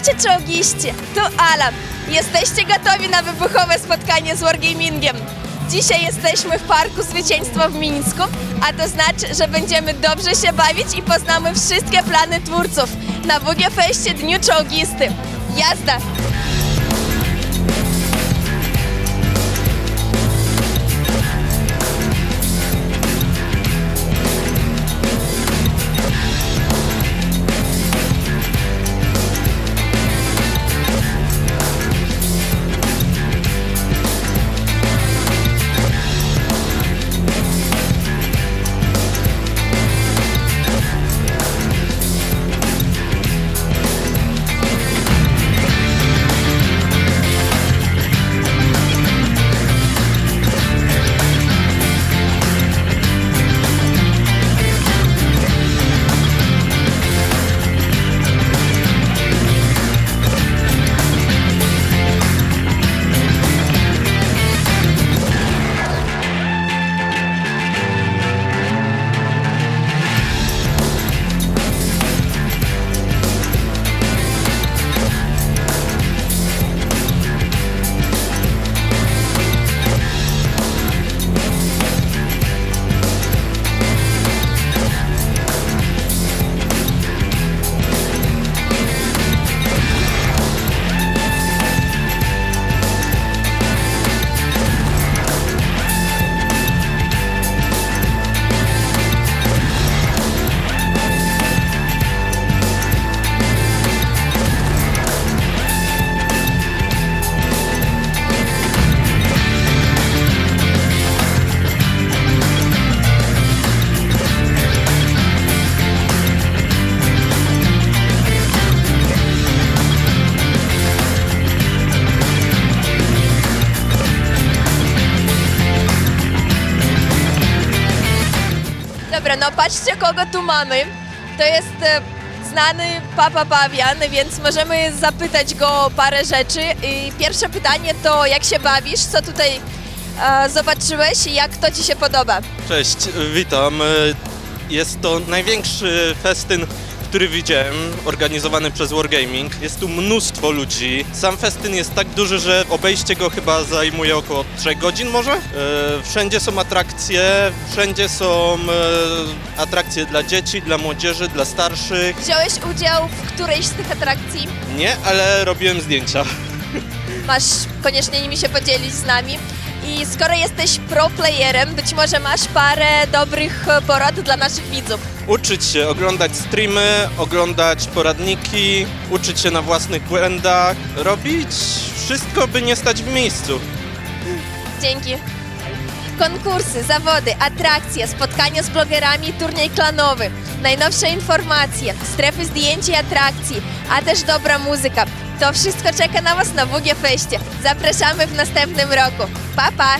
Witajcie czołgiści, tu Ala. Jesteście gotowi na wybuchowe spotkanie z Wargamingiem? Dzisiaj jesteśmy w Parku Zwycięstwa w Mińsku, a to znaczy, że będziemy dobrze się bawić i poznamy wszystkie plany twórców na WG Feście Dniu Czołgisty. Jazda! Dobra, no patrzcie kogo tu mamy. To jest e, znany Papa Pawian, więc możemy zapytać go o parę rzeczy. I pierwsze pytanie to jak się bawisz, co tutaj e, zobaczyłeś i jak to ci się podoba? Cześć, witam. Jest to największy festyn, który widziałem, organizowany przez Wargaming. Jest tu mnóstwo ludzi. Sam festyn jest tak duży, że obejście go chyba zajmuje około 3 godzin może. E, Wszędzie są atrakcje, wszędzie są e, atrakcje dla dzieci, dla młodzieży, dla starszych. Wziąłeś udział w którejś z tych atrakcji? Nie, ale robiłem zdjęcia. Masz koniecznie nimi się podzielić z nami. I skoro jesteś pro playerem, być może masz parę dobrych porad dla naszych widzów. Uczyć się, oglądać streamy, oglądać poradniki, uczyć się na własnych błędach, robić wszystko, by nie stać w miejscu. Dzięki. Konkursy, zawody, atrakcje, spotkania z blogerami, turniej klanowy, najnowsze informacje, strefy zdjęć i atrakcji, a też dobra muzyka. To wszystko czeka na Was na WG Feście. Zapraszamy w następnym roku. Pa, pa!